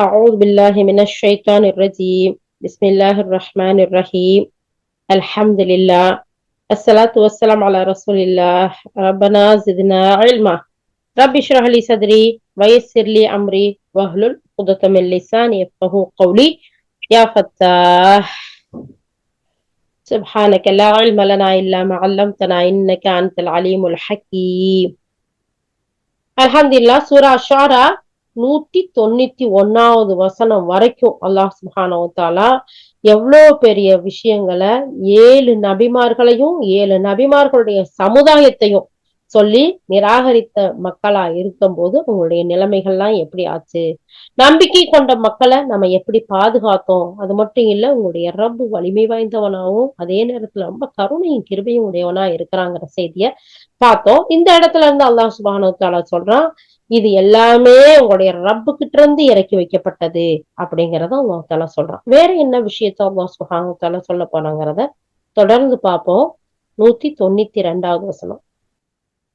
أعوذ بالله من الشيطان الرجيم. بسم الله الرحمن الرحيم. الحمد لله. الصلاة والسلام على رسول الله. ربنا زدنا علما. رب اشرح لي صدري ويسر لي أمري واحلل عقدة من لساني يفقهوا قولي. يا فتاح. سبحانك لا علم لنا إلا ما علمتنا إنك أنت العليم الحكيم. الحمد لله. سورة الشعراء நூத்தி தொண்ணூத்தி ஒன்னாவது வசனம் வரைக்கும் அல்லாஹ் சுபானவத்தாலா எவ்வளோ பெரிய விஷயங்களை ஏழு நபிமார்களையும் ஏழு நபிமார்களுடைய சமுதாயத்தையும் சொல்லி நிராகரித்த மக்களா இருக்கும் போது உங்களுடைய நிலைமைகள்லாம் எப்படி ஆச்சு? நம்பிக்கை கொண்ட மக்களை நம்ம எப்படி பாதுகாத்தோம்? அது மட்டும் இல்ல உங்களுடைய ரப்பு வலிமை வாய்ந்தவனாவும் அதே நேரத்துல ரொம்ப கருணையும் கிருபையும் உடையவனா இருக்கிறாங்கிற செய்திய பார்த்தோம். இந்த இடத்துல இருந்து அல்லாஹ் சுபானவத்தாலா சொல்றான் இது எல்லாமே உங்களுடைய ரப்பு கிட்ட இருந்து இறக்கி வைக்கப்பட்டது அப்படிங்கறத அல்லாஹால சொல்றான். வேற என்ன விஷயத்த அல்லாஹ் சுஹானத்தால சொல்ல போனாங்கிறத தொடர்ந்து பார்ப்போம். நூத்தி தொண்ணூத்தி ரெண்டாவது வசனம்.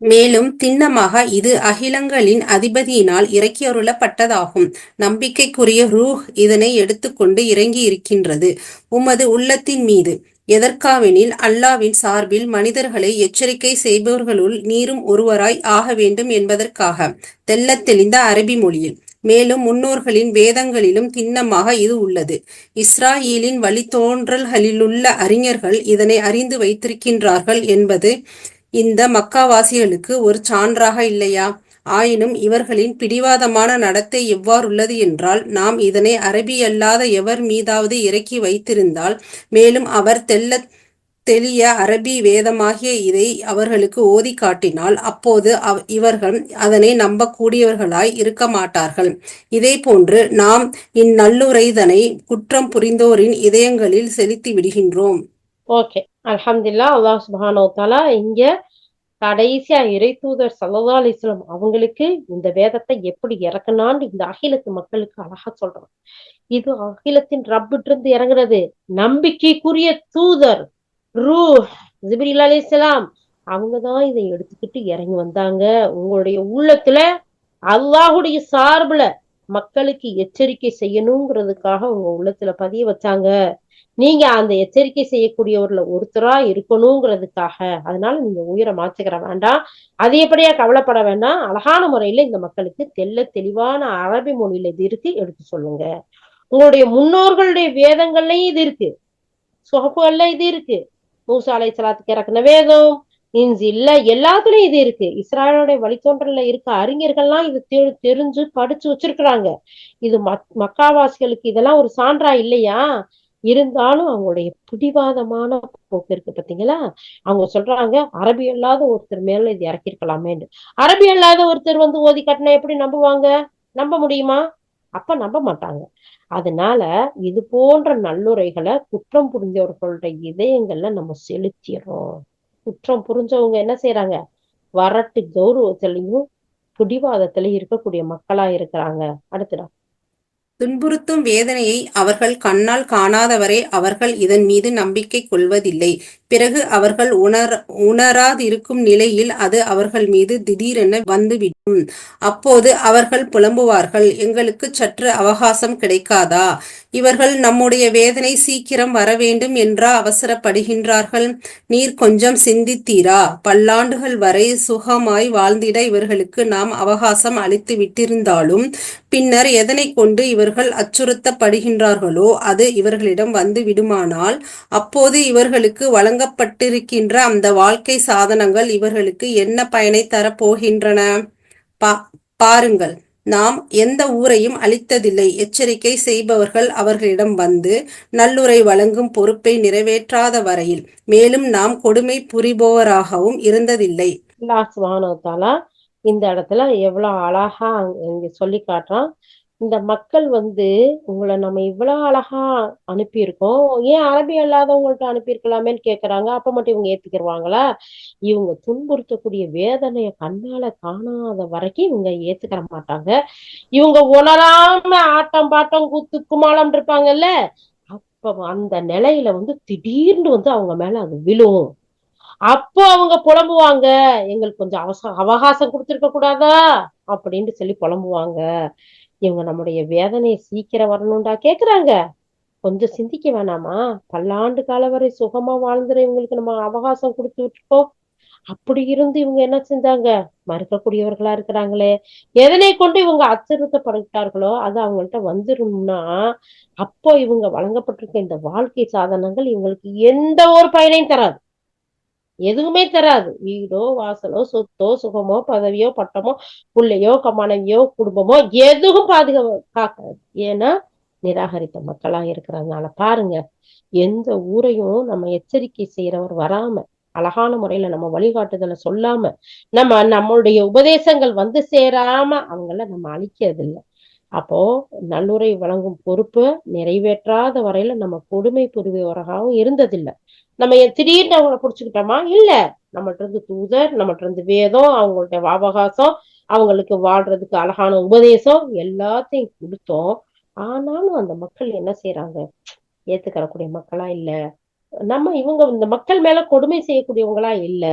மேலும் திண்ணமாக இது அகிலங்களின் அதிபதியினால் இறக்கியருளப்பட்டதாகும். நம்பிக்கைக்குரிய ரூஹ் இதனை எடுத்துக்கொண்டு இறங்கி இருக்கின்றது உமது உள்ளத்தின் மீது. எதற்காவெனில் அல்லாவின் சார்பில் மனிதர்களை எச்சரிக்கை செய்பவர்களுள் நீரும் ஒருவராய் ஆக வேண்டும் என்பதற்காக. தெல்ல தெளிந்த அரபி மொழியில். மேலும் முன்னோர்களின் வேதங்களிலும் திண்ணமாக இது உள்ளது. இஸ்ராயிலின் வழித்தோன்றல்களிலுள்ள அறிஞர்கள் இதனை அறிந்து வைத்திருக்கின்றார்கள் என்பது இந்த மக்காவாசிகளுக்கு ஒரு சான்றாக இல்லையா? ஆயினும் இவர்களின் பிடிவாதமான நடத்தை எவ்வாறுள்ளது என்றால் நாம் இதனை அரபி அல்லாத எவர் மீதாவது இறக்கி வைத்திருந்தால் மேலும் அவர் தெல்ல தெளிய அரபி வேதமாகிய இதை அவர்களுக்கு ஓதி காட்டினால் அப்போது அவ் இவர்கள் அதனை நம்பக்கூடியவர்களாய் இருக்க மாட்டார்கள். இதே போன்று நாம் இந்நல்லுரைதனை குற்றம் புரிந்தோரின் இதயங்களில் செலுத்தி விடுகின்றோம். ஓகே. அலமதுல்லா அல்லாஹ் சுபானோ தாலா இங்கே கடைசியா இறை தூதர் சல்லா அலிஸ்லாம் அவங்களுக்கு இந்த வேதத்தை எப்படி இறக்கணான்னு இந்த அகிலத்து மக்களுக்கு அழகா சொல்றான். இது அகிலத்தின் ரப்பிட்டு இருந்து இறங்குறது நம்பிக்கைக்குரிய தூதர் ரூ ஜிபிரில் அலிஸ்லாம் அவங்கதான் இதை எடுத்துக்கிட்டு இறங்கி வந்தாங்க. உங்களுடைய உள்ளத்துல அல்லாஹுடைய சார்புல மக்களுக்கு எச்சரிக்கை செய்யணுங்கிறதுக்காக உங்க உள்ளத்துல பதிய வச்சாங்க. நீங்க அந்த எச்சரிக்கை செய்யக்கூடியவர்ல ஒருத்தரா இருக்கணுங்கிறதுக்காக. அதனால நீங்க உயிரை மாச்சுக்கிற வேண்டாம். அதிகப்படியா கவலைப்பட வேண்டாம். அழகான முறையில இந்த மக்களுக்கு தெல்ல தெளிவான அரபி மொழியில இது இருக்கு எடுத்து சொல்லுங்க. உங்களுடைய முன்னோர்களுடைய வேதங்கள்லயும் இது இருக்கு. சொகப்புகள்ல இது இருக்கு. மூசாலை சலாத்துக்கு இறக்குன வேதம் இல்ல எல்லாத்துலயும் இது இருக்கு. இஸ்ராயலுடைய வழித்தோன்றல இருக்க அறிஞர்கள்லாம் இது தெரிஞ்சு படிச்சு வச்சிருக்கிறாங்க. இது மக்காவாசிகளுக்கு இதெல்லாம் ஒரு சான்றா இல்லையா? இருந்தாலும் அவங்களுடைய பிடிவாதமான போக்கு இருக்கு பாத்தீங்களா? அவங்க சொல்றாங்க அரபி அல்லாத ஒருத்தர் மேல இது இறக்கிருக்கலாமேன்னு அரபி அல்லாத ஒருத்தர் வந்து ஓதி கட்டினா எப்படி நம்புவாங்க? நம்ப முடியுமா? அப்ப நம்ப மாட்டாங்க. அதனால இது போன்ற நல்லுரைகளை குற்றம் புரிஞ்சவர்களுடைய இதயங்கள்ல நம்ம செலுத்திடுறோம். குற்றம் புரிஞ்சவங்க என்ன செய்யறாங்க வரட்டு கௌரவத்திலையும் பிடிவாதத்திலையும் இருக்கக்கூடிய மக்களா இருக்கிறாங்க. அடுத்துடா துன்புறுத்தும் வேதனையை அவர்கள் கண்ணால் காணாதவரை அவர்கள் இதன் மீது நம்பிக்கை கொள்வதில்லை. பிறகு அவர்கள் உணர் உணராதிருக்கும் நிலையில் அது அவர்கள் மீது திடீரென வந்துவிடும். அப்போது அவர்கள் புலம்புவார்கள் எங்களுக்கு சற்று அவகாசம் கிடைக்காதா? இவர்கள் நம்முடைய வேதனை சீக்கிரம் வர வேண்டும் என்றா அவசரப்படுகின்றார்கள்? நீர் கொஞ்சம் சிந்தித்தீரா? பல்லாண்டுகள் வரை சுகமாய் வாழ்ந்திட இவர்களுக்கு நாம் அவகாசம் அளித்து விட்டிருந்தாலும் பின்னர் எதனை கொண்டு இவர்கள் அச்சுறுத்தப்படுகின்றார்களோ அது இவர்களிடம் வந்து விடுமானால் அப்போது இவர்களுக்கு வழங்க வழங்கப்பட்டிருக்கின்ற அந்த வாழ்க்கை சாதனங்கள் இவர்களுக்கு என்ன பயனை தரப்போகின்றன? பா பாருங்கள். நாம் எந்த ஊரையும் அளித்ததில்லை எச்சரிக்கை செய்பவர்கள் அவர்களிடம் வந்து நல்லுரை வழங்கும் பொறுப்பை நிறைவேற்றாத வரையில். மேலும் நாம் கொடுமை புரிபவராகவும் இருந்ததில்லை. இந்த இடத்துல எவ்வளவு அழகா இங்க சொல்லி காட்டுறான். இந்த மக்கள் வந்து உங்களை நம்ம இவ்வளவு அழகா அனுப்பியிருக்கோம். ஏன் அரபி அல்லாதவங்கள்ட்ட அனுப்பியிருக்கலாமேன்னு கேக்குறாங்க. அப்ப மட்டும் இவங்க ஏத்துக்கிடுவாங்களா இவங்க துன்புறுத்தக்கூடிய வேதனைய கண்ணால காணாத வரைக்கும் இவங்க ஏத்துக்கிற மாட்டாங்க. இவங்க உணராம ஆட்டம் பாட்டம் குத்து குமாலம் இருப்பாங்கல்ல? அப்ப அந்த நிலையில வந்து திடீர்னு வந்து அவங்க மேல அது விழும். அப்போ அவங்க புலம்புவாங்க. எங்களுக்கு கொஞ்சம் அவச அவகாசம் கொடுத்துருக்க கூடாதா? அப்படின்னு சொல்லி புலம்புவாங்க. இவங்க நம்முடைய வேதனையை சீக்கிரம் வரணும்டா கேக்குறாங்க. கொஞ்சம் சிந்திக்க வேணாமா? பல்லாண்டு கால வரை சுகமா வாழ்ந்துற இவங்களுக்கு நம்ம அவகாசம் கொடுத்து விட்டுருக்கோம் அப்படி இருந்து இவங்க என்ன செஞ்சாங்க? மறுக்கக்கூடியவர்களா இருக்கிறாங்களே. எதனை கொண்டு இவங்க அச்சுறுத்தப்படுகிறார்களோ அது அவங்கள்ட்ட வந்துரும்னா அப்போ இவங்க வழங்கப்பட்டிருக்க இந்த வாழ்க்கை சாதனங்கள் இவங்களுக்கு எந்த ஒரு பயனையும் தராது. எதுவுமே தராது. வீடோ வாசலோ சொத்தோ சுகமோ பதவியோ பட்டமோ பிள்ளையோ மனைவியோ குடும்பமோ எதுவும் பாதுகாக்காது ஏன்னா நிராகரித்த மக்களா இருக்கிறதுனால. பாருங்க எந்த ஊரையும் நம்ம எச்சரிக்கை செய்யறவர் வராம அழகான முறையில நம்ம வழிகாட்டுதலை சொல்லாம நம்ம நம்மளுடைய உபதேசங்கள் வந்து சேராம அவங்கள நம்ம அழிக்கிறது இல்லை அப்போ நல்லுரை வழங்கும் பொறுப்பு நிறைவேற்றாத வரையில நம்ம கொடுமை புரிவராகவும் இருந்ததில்லை. நம்ம திடீர்னு அவங்கள புடிச்சுக்கிட்டோமா? இல்ல. நம்மகிட்ட இருந்து தூதர் நம்மகிட்ட இருந்து வேதம் அவங்கள்ட்ட அவகாசம் அவங்களுக்கு வாழ்றதுக்கு அழகான உபதேசம் எல்லாத்தையும் கொடுத்தோம். ஆனாலும் அந்த மக்கள் என்ன செய்யறாங்க ஏத்துக்கறக்கூடிய மக்களா இல்ல. நம்ம இவங்க இந்த மக்கள் மேல கொடுமை செய்யக்கூடியவங்களா இல்ல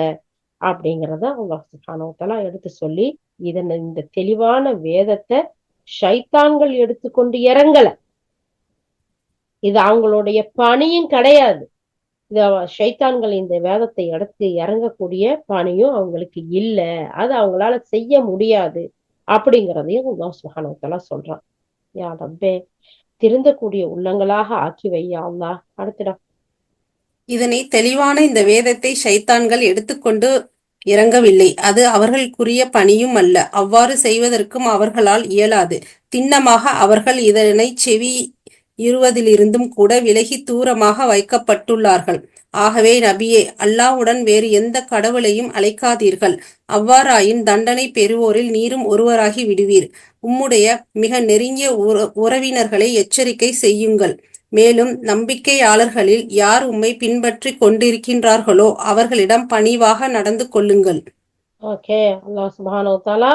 அப்படிங்கிறத அவங்க சுகானவத்தெல்லாம் எடுத்து சொல்லி இதன் இந்த தெளிவான வேதத்தை ஷைத்தான்கள் எடுத்துக்கொண்டு இறங்கல. இது அவங்களுடைய பணியும் கிடையாது. இது ஷைத்தான்கள் இந்த வேதத்தை எடுத்து இறங்கக்கூடிய பணியும் அவங்களுக்கு இல்ல. அது அவங்களால செய்ய முடியாது அப்படிங்கிறதையும் அல்லாஹ் சொல்றான். யா ரப்பே திருந்தக்கூடிய உள்ளங்களாக ஆக்கி வையா அல்லா அடுத்துடா இதனை தெளிவான இந்த வேதத்தை ஷைத்தான்கள் எடுத்துக்கொண்டு இறங்கவில்லை. அது அவர்களுக்குரிய பணியும் அல்ல. அவ்வாறு செய்வதற்கும் அவர்களால் இயலாது. திண்ணமாக அவர்கள் இதனை செவி இருவதிலிருந்தும் கூட விலகி தூரமாக வைக்கப்பட்டுள்ளார்கள். ஆகவே நபியே அல்லாவுடன் வேறு எந்த கடவுளையும் அழைக்காதீர்கள். அவ்வாறாயின் தண்டனை பெறுவோரில் நீரும் ஒருவராகி விடுவீர். உம்முடைய மிக நெருங்கிய உறவினர்களை எச்சரிக்கை செய்யுங்கள். மேலும் நம்பிக்கையாளர்களில் யார் உம்மை பின்பற்றி கொண்டிருக்கின்றார்களோ அவர்களிடம் பணிவாக நடந்து கொள்ளுங்கள். ஓகே அல்லாஹ் சுபானோ தாலா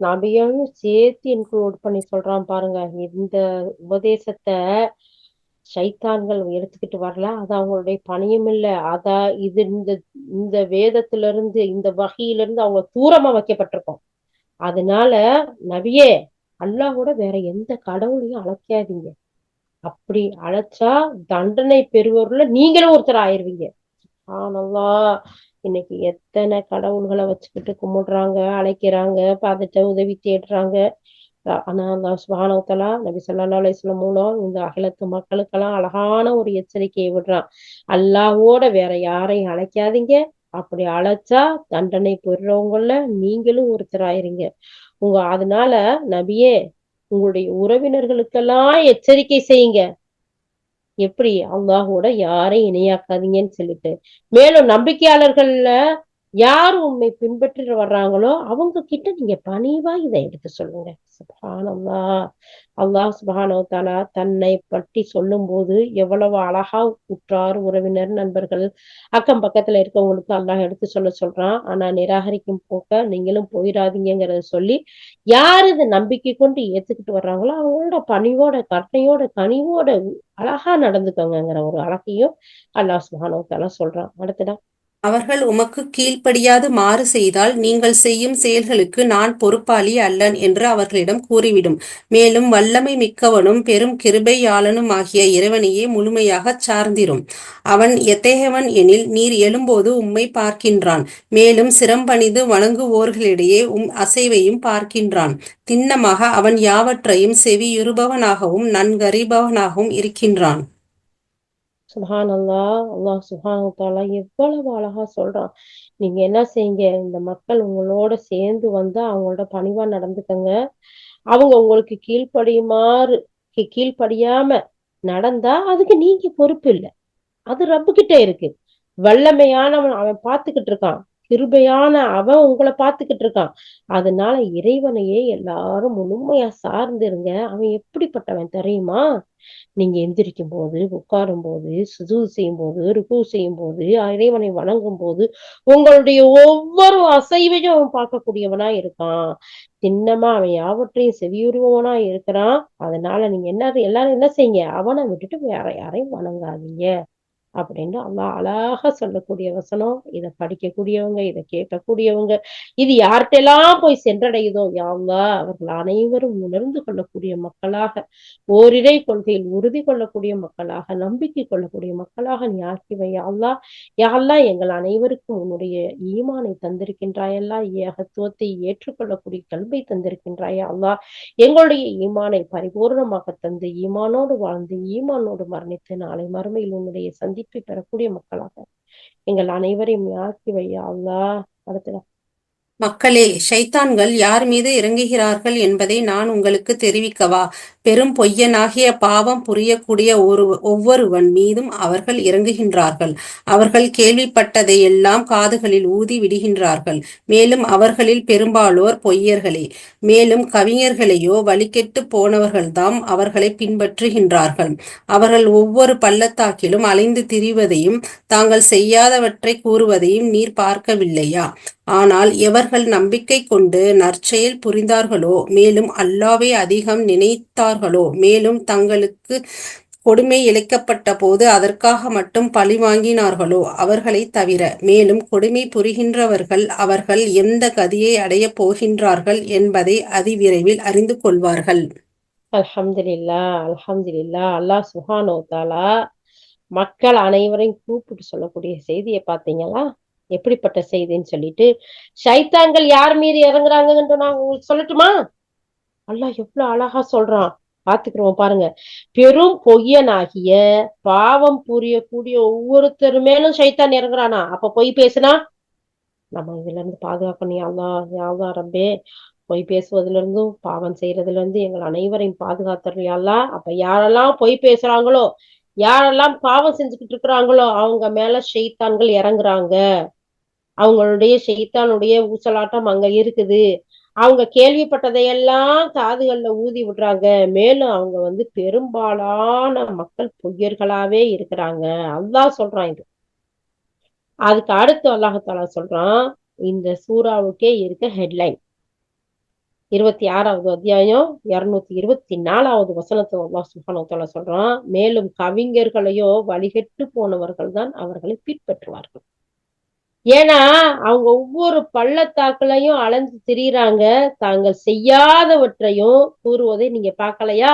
நபியையும் சேர்த்து இன்க்ளூட் பண்ணி சொல்றான் பாருங்க. இந்த உபதேசத்தை சைத்தான்கள் எடுத்துக்கிட்டு வரல. அது அவங்களுடைய பணியும் இல்லை. அத இது இந்த இந்த வேதத்துல இருந்து இந்த வகையில இருந்து அவங்க தூரமா வைக்கப்பட்டிருக்கோம். அதனால நபியே அல்லாஹோட வேற எந்த கடவுளையும் அழைக்காதீங்க. அப்படி அழைச்சா தண்டனை பெறுவர்ல நீங்களும் ஒருத்தர் ஆயிருவீங்க. ஆனல்லா இன்னைக்கு எத்தனை கடவுள்களை வச்சுக்கிட்டு கும்பிடுறாங்க அழைக்கிறாங்க பார்த்துட்டு உதவி தேடுறாங்க. ஆனா அந்த சுபானவத்தலா நபி சொல்லா அலிஸ்லாம் மூலம் இந்த அகிலத்து மக்களுக்கெல்லாம் அழகான ஒரு எச்சரிக்கையை விடுறான். அல்லாவோட வேற யாரையும் அழைக்காதீங்க. அப்படி அழைச்சா தண்டனை பெறுறவங்கள நீங்களும் ஒருத்தர் ஆயிருங்க உங்க அதனால நபியே உங்களுடைய உறவினர்களுக்கெல்லாம் எச்சரிக்கை செய்யுங்க. எப்படி? அல்லாஹோட யாரையும் இணையாக்காதீங்கன்னு சொல்லிட்டு. மேலும் நம்பிக்கையாளர்கள்ல யார் உண்மை பின்பற்றி வர்றாங்களோ அவங்க கிட்ட நீங்க பணிவா இதை எடுத்து சொல்லுங்க. சுபானல்லா அல்லாஹ் சுபானோ தன்னை பற்றி சொல்லும் போது எவ்வளவு அழகா உற்றார் உறவினர் நண்பர்கள் அக்கம் பக்கத்துல இருக்கவங்களுக்கு அல்லாஹ் எடுத்து சொல்ல சொல்றான். ஆனா நிராகரிக்கும் போக்க நீங்களும் போயிடாதீங்கிறத சொல்லி யார் இது நம்பிக்கை கொண்டு ஏத்துக்கிட்டு வர்றாங்களோ அவங்களோட பணிவோட கருணையோட கனிவோட அழகா நடந்துக்கோங்கிற ஒரு அழகையும் அல்லாஹ் சுபானோ சொல்றான். அடுத்ததான் அவர்கள் உமக்கு கீழ்ப்படியாது மாறு செய்தால் நீங்கள் செய்யும் செயல்களுக்கு நான் பொறுப்பாளி அல்லன் என்று அவர்களிடம் கூறிவிடும். மேலும் வல்லமை மிக்கவனும் பெரும் கிருபையாளனும் ஆகிய இறைவனையே முழுமையாகச் சார்ந்திரும். அவன் எத்தேகவன் எனில் நீர் எழும்போது உம்மை பார்க்கின்றான். மேலும் சிரம்பணிந்து வணங்குவோர்களிடையே உம் அசைவையும் பார்க்கின்றான். திண்ணமாக அவன் யாவற்றையும் செவியுறுபவனாகவும் நன்கறிபவனாகவும் இருக்கின்றான். சுஹான் அல்லா அல்லாஹ் சுஹான் தாலா எவ்வளவு அழகா சொல்றான். நீங்க என்ன செய்யுங்க இந்த மக்கள் உங்களோட சேர்ந்து வந்தா அவங்களோட பணிவா நடந்துக்கங்க. அவங்க உங்களுக்கு கீழ்ப்படியுமாறு கீழ்ப்படியாம நடந்தா அதுக்கு நீங்க பொறுப்பு இல்லை. அது ரப்பு கிட்ட இருக்கு. வல்லமையானவன் அவன் பார்த்துக்கிட்டு இருக்கான். கிருபையான அவன் உங்களை பார்த்துக்கிட்டு இருக்கான். அதனால இறைவனையே எல்லாரும் முழுமையா சார்ந்திருங்க. அவன் எப்படிப்பட்டவன் தெரியுமா? நீங்க எந்திரிக்கும் போது உட்காரும் போது சுது செய்யும் போது ருக்கு செய்யும் போது இறைவனை வணங்கும் போது உங்களுடைய ஒவ்வொரு அசைவையும் அவன் பார்க்கக்கூடியவனா இருக்கான். தின்னமா அவன் யாவற்றையும் செவியுருவனா இருக்கிறான். அதனால நீங்க என்ன எல்லாரும் என்ன செய்யுங்க? அவனை விட்டுட்டு வேற யாரையும் வணங்காதீங்க. அப்படின்னு அல்லாஹ் அழகா சொல்லக்கூடிய வசனம். இதை படிக்கக்கூடியவங்க இதை கேட்கக்கூடியவங்க இது யார்கிட்டெல்லாம் போய் சென்றடையுதோ யாவா அவர்கள் அனைவரும் உணர்ந்து கொள்ளக்கூடிய மக்களாக ஓரிரை கொள்கையில் உறுதி கொள்ளக்கூடிய மக்களாக நம்பிக்கை கொள்ளக்கூடிய மக்களாக நீ ஆக்கிவை அல்லா யாழ்லா எங்கள் அனைவருக்கும் உன்னுடைய ஈமானை தந்திருக்கின்றாயல்லா ஏகத்துவத்தை ஏற்றுக்கொள்ளக்கூடிய கல்வை தந்திருக்கின்றாயா அல்லா எங்களுடைய ஈமானை பரிபூர்ணமாக தந்து ஈமானோடு வாழ்ந்து ஈமானோடு மரணித்து நாளை மறுமையில் உன்னுடைய வெற்றி பெறக்கூடிய மக்களாக. எங்கள் அனைவரையும் யாக்கி வையா அல்லா அடுத்த மக்களே ஷைத்தான்கள் யார் மீது இறங்குகிறார்கள் என்பதை நான் உங்களுக்கு தெரிவிக்கவா? பெரும் பொய்யனாகிய பாவம் புரியக்கூடிய ஒரு ஒவ்வொருவன் மீதும் அவர்கள் இறங்குகின்றார்கள். அவர்கள் கேள்விப்பட்டதையெல்லாம் காதுகளில் ஊதி விடுகின்றார்கள். மேலும் அவர்களில் பெரும்பாலோர் பொய்யர்களே. மேலும் கவிஞர்களையோ வழிகெட்டு போனவர்கள்தாம் அவர்களை பின்பற்றுகின்றார்கள். அவர்கள் ஒவ்வொரு பள்ளத்தாக்கிலும் அலைந்து திரிவதையும் தாங்கள் செய்யாதவற்றை கூறுவதையும் நீர் பார்க்கவில்லையா? ஆனால் எவர்கள் நம்பிக்கை கொண்டு நற்செயல் புரிந்தார்களோ? மேலும் அல்லாவை அதிகம் கொண்டார்களோ? மேலும் தங்களுக்கு கொடுமை இழைக்கப்பட்ட போது அதற்காக மட்டும் பழி வாங்கினார்களோ? அவர்களை தவிர. மேலும் கொடுமை புரிகின்றவர்கள் அவர்கள் எந்த கதியை அடையப் போகின்றார்கள் என்பதை அதிவிரைவில் அறிந்து கொள்வார்கள். அல்ஹம்துலில்லா அல்ஹம்துலில்லா. அல்லாஹ் சுஹானோ தாலா மக்கள் அனைவரையும் கூப்பிட்டு சொல்லக்கூடிய செய்தியை பார்த்தீங்களா? எப்படிப்பட்ட செய்தின்னு சொல்லிட்டு சைத்தாங்கள் யார் மீறி இறங்குறாங்கன்னு நான் உங்களுக்கு சொல்லட்டுமா? அல்லாஹ் எவ்வளவு அழகா சொல்றான். பாத்துக்கிறோம் பாருங்க. பெரும் பொய்யனாகிய பாவம் புரியக்கூடிய ஒவ்வொருத்தர் மேலும் சைத்தான் இறங்குறானா? அப்ப பொய் பேசுனா? நம்ம இதுல இருந்து பாதுகாக்கணும். யாழ்லா யாழ்லா ரப்பே? பொய் பேசுவதுல இருந்தும் பாவம் செய்யறதுல இருந்து எங்கள் அனைவரையும் பாதுகாத்தரலையாலா அப்ப யாரெல்லாம் பொய் பேசுறாங்களோ யாரெல்லாம் பாவம் செஞ்சுக்கிட்டு இருக்கிறாங்களோ அவங்க மேல ஷெய்தான்கள் இறங்குறாங்க. அவங்களுடைய ஷெய்தானுடைய ஊசலாட்டம் அங்க இருக்குது. அவங்க கேள்விப்பட்டதையெல்லாம் காதுகள்ல ஊதி விடுறாங்க. மேலும் அவங்க வந்து பெரும்பாலான மக்கள் பொய்யர்களாவே இருக்கிறாங்க. அல்லாஹ் சொல்றான் இது. அதுக்கு அடுத்து அல்லாஹாலா சொல்றான் இந்த சூறாவுக்கே இருக்க ஹெட்லைன் இருபத்தி ஆறாவது அத்தியாயம் இருநூத்தி இருபத்தி நாலாவது வசனத்தை அல்லாஹ் சுஹானத்தால சொல்றான். மேலும் கவிஞர்களையோ வழிகட்டு போனவர்கள் தான் அவர்களை பின்பற்றுவார்கள். ஏன்னா அவங்க ஒவ்வொரு பள்ளத்தாக்குலையும் அலைஞ்சு திரியிறாங்க. தாங்கள் செய்யாதவற்றையும் கூறுவதை நீங்க பார்க்கலையா?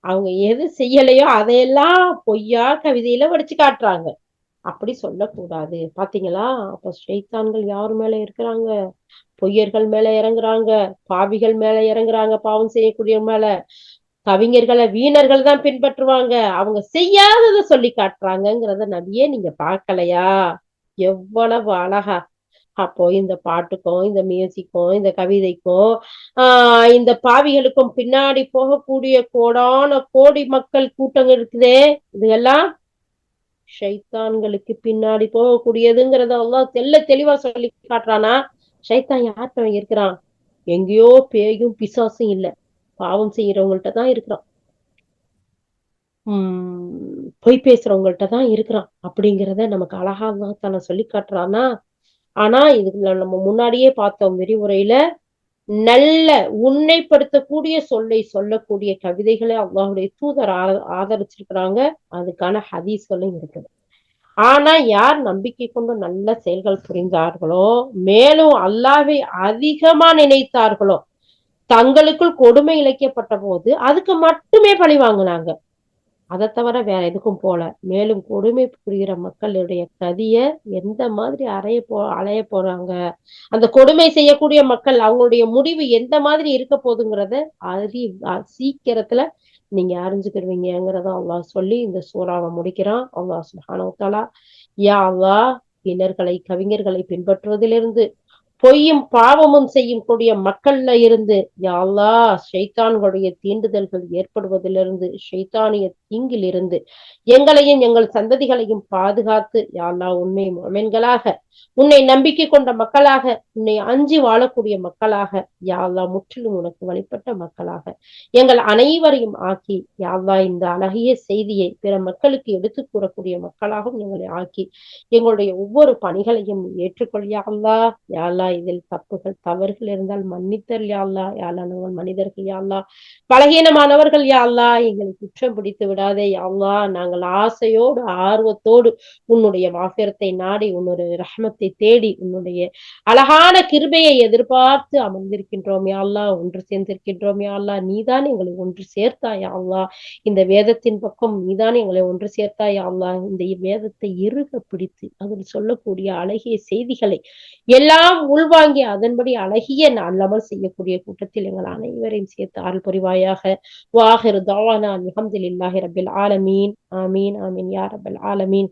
அவங்க எது செய்யலையோ அதையெல்லாம் பொய்யா கவிதையில வடிச்சு காட்டுறாங்க. அப்படி சொல்லக்கூடாது. பாத்தீங்களா? அப்ப ஷைத்தான்கள் யார் மேல இருக்கிறாங்க? பொய்யர்கள் மேல இறங்குறாங்க. பாவிகள் மேல இறங்குறாங்க பாவம் செய்யக்கூடிய மேல. கவிஞர்களை வீணர்கள் தான் பின்பற்றுவாங்க. அவங்க செய்யாததை சொல்லி காட்டுறாங்கிறத நபியே நீங்க பார்க்கலையா? எவ்வளவு அழகா. அப்போ இந்த பாட்டுக்கும் இந்த மியூசிக்கும் இந்த கவிதைக்கும் ஆஹ் இந்த பாவிகளுக்கும் பின்னாடி போகக்கூடிய கோடான கோடி மக்கள் கூட்டம் இருக்குதே. இதெல்லாம் ஷைத்தான்களுக்கு பின்னாடி போகக்கூடியதுங்கிறத எல்லாம் தெல்ல தெளிவா சொல்லி காட்டுறானா. ஷைத்தான் யார்கிட்ட இருக்கிறான்? எங்கேயோ பேயும் பிசாசும் இல்ல. பாவம் செய்யறவங்கள்ட்ட தான் இருக்கிறான். பொய் பேசுறவங்கள்ட்ட தான் இருக்கிறான் அப்படிங்கிறத நமக்கு அழகா தானே சொல்லி காட்டுறானா ஆனா இதுல நம்ம முன்னாடியே பார்த்தோம் விரிவுரையில நல்ல உண்மைப்படுத்தக்கூடிய சொல்லை சொல்லக்கூடிய கவிதைகளை அல்லாஹுடைய தூதர் ஆதரிச்சிருக்கிறாங்க. அதுக்கான ஹதீஸ்களும் இருக்குது. ஆனா யார் நம்பிக்கை கொண்டு நல்ல செயல்கள் புரிந்தார்களோ மேலும் அல்லாவை அதிகமா நினைத்தார்களோ தங்களுக்குள் கொடுமை இழைக்கப்பட்ட போது அதுக்கு மட்டுமே பழி வாங்கினாங்க. அதை தவிர வேற எதுக்கும் போல. மேலும் கொடுமை புரிகிற மக்களுடைய கதிய எந்த மாதிரி அறைய போ அலைய போறாங்க? அந்த கொடுமை செய்யக்கூடிய மக்கள் அவங்களுடைய முடிவு எந்த மாதிரி இருக்க போதுங்கிறத அறி சீக்கிரத்துல நீங்க அறிஞ்சுக்கிடுவீங்கிறத அல்லாஹ் சொல்லி இந்த சூறாவை முடிக்கிறான். அல்லாஹ் சுஹானோத்தாலா யா அவ்வா பின்னர்களை கவிஞர்களை பின்பற்றுவதிலிருந்து பொய்யும் பாவமும் செய்யும் கூடிய மக்கள்ல இருந்து யாழ்லா ஷைத்தான்களுடைய தீண்டுதல்கள் ஏற்படுவதிலிருந்து ஷைத்தானிய தீங்கிலிருந்து எங்களையும் எங்கள் சந்ததிகளையும் பாதுகாத்து யாழ்லா உண்மை மொமென்களாக உன்னை நம்பிக்கை கொண்ட மக்களாக உன்னை அஞ்சி வாழக்கூடிய மக்களாக யாழ்லா முற்றிலும் உனக்கு வழிபட்ட மக்களாக எங்கள் அனைவரையும் ஆக்கி யாழ்லா இந்த அழகிய செய்தியை பிற மக்களுக்கு எடுத்து கூறக்கூடிய மக்களாகவும் எங்களை ஆக்கி எங்களுடைய ஒவ்வொரு பணிகளையும் ஏற்றுக்கொள் யாழ்லா யாழ்லா இதில் தப்புகள் தவறுகள் இருந்தால் மன்னித்தல் யாழ்லா அல்லா மனிதர்கள் யாழ்லா பலகீனமானவர்கள் யாழ்லா எங்களை குற்றம் பிடித்து விடாதே யாழ்லா நாங்கள் ஆசையோடு ஆர்வத்தோடு உன்னுடைய வாசிரத்தை நாடி உன்னுடைய ரஹமத்தை தேடி உன்னுடைய அழகான கிருபையை எதிர்பார்த்து அமர்ந்திருக்கின்றோம் யாழ்லா ஒன்று சேர்ந்திருக்கின்றோம் யாழ்லா நீதான் எங்களை ஒன்று சேர்த்தா யாழ்லா இந்த வேதத்தின் பக்கம் நீதான் எங்களை ஒன்று சேர்த்தா யாழ்லா இந்த வேதத்தை இறுக பிடித்து அதில் சொல்லக்கூடிய அழகிய செய்திகளை எல்லாம் உள்வாங்கி அதன்படி அழகிய நல்லமல் செய்யக்கூடிய கூட்டத்தில் எங்கள் அனைவரையும் சேர்த்து அருள் புரிவாயாக. வாஹிரு தாவானா இல்லாஹி ரபில் ஆலமீன். ஆமீன் ஆமீன் யா ரபில் ஆலமீன்.